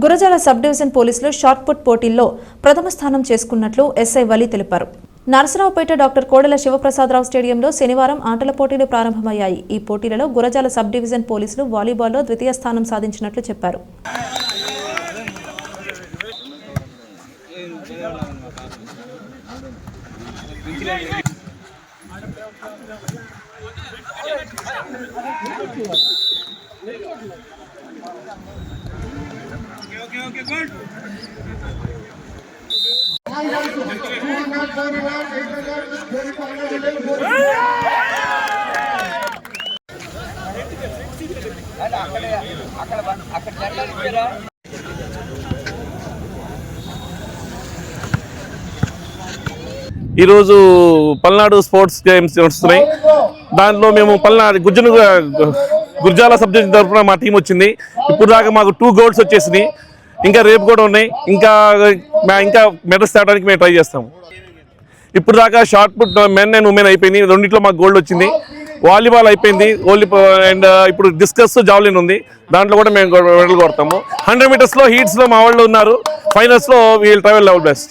Gurazala sub division పోలీసులు shot put పోటీల్లో ప్రథమ స్థానం చేసుకున్నట్లు ఎస్ఐ వలి తెలిపారు. నరసరావుపేట డాక్టర్ కోడెల శివప్రసాదరావు స్టేడియంలో శనివారం ఆటల పోటీలు ప్రారంభమయ్యాయి. ఈ పోటీలలో గురజాల సబ్ డివిజన్ పోలీసులు వాలీబాల్లో ద్వితీయ స్థానం సాధించినట్లు చెప్పారు. ఈరోజు పల్నాడు స్పోర్ట్స్ గేమ్స్ నడుస్తున్నాయి. దాంట్లో మేము పల్నాడు గుజ్జను గుర్జాల సబ్జెక్ట్ తరఫున మా టీం వచ్చింది. ఇప్పుడు దాకా మాకు టూ గోల్స్ వచ్చేసినాయి. ఇంకా రేపు కూడా ఉన్నాయి. ఇంకా మా- ఇంకా మెడల్స్ తేవడానికి మేము ట్రై చేస్తాము. ఇప్పుడు దాకా shot put men and women అయిపోయింది. రెండింటిలో మాకు గోల్డ్ వచ్చింది. వాలీబాల్ అయిపోయింది. ఓన్లీ అండ్ ఇప్పుడు డిస్కస్ జావ్లిన్ ఉంది. దాంట్లో కూడా మేము మెడల్ కొడతాము. హండ్రెడ్ మీటర్స్లో హీట్స్లో మా వాళ్ళు ఉన్నారు. ఫైనల్స్లో వీల్ ట్రావెల్ లెవెల్ బెస్ట్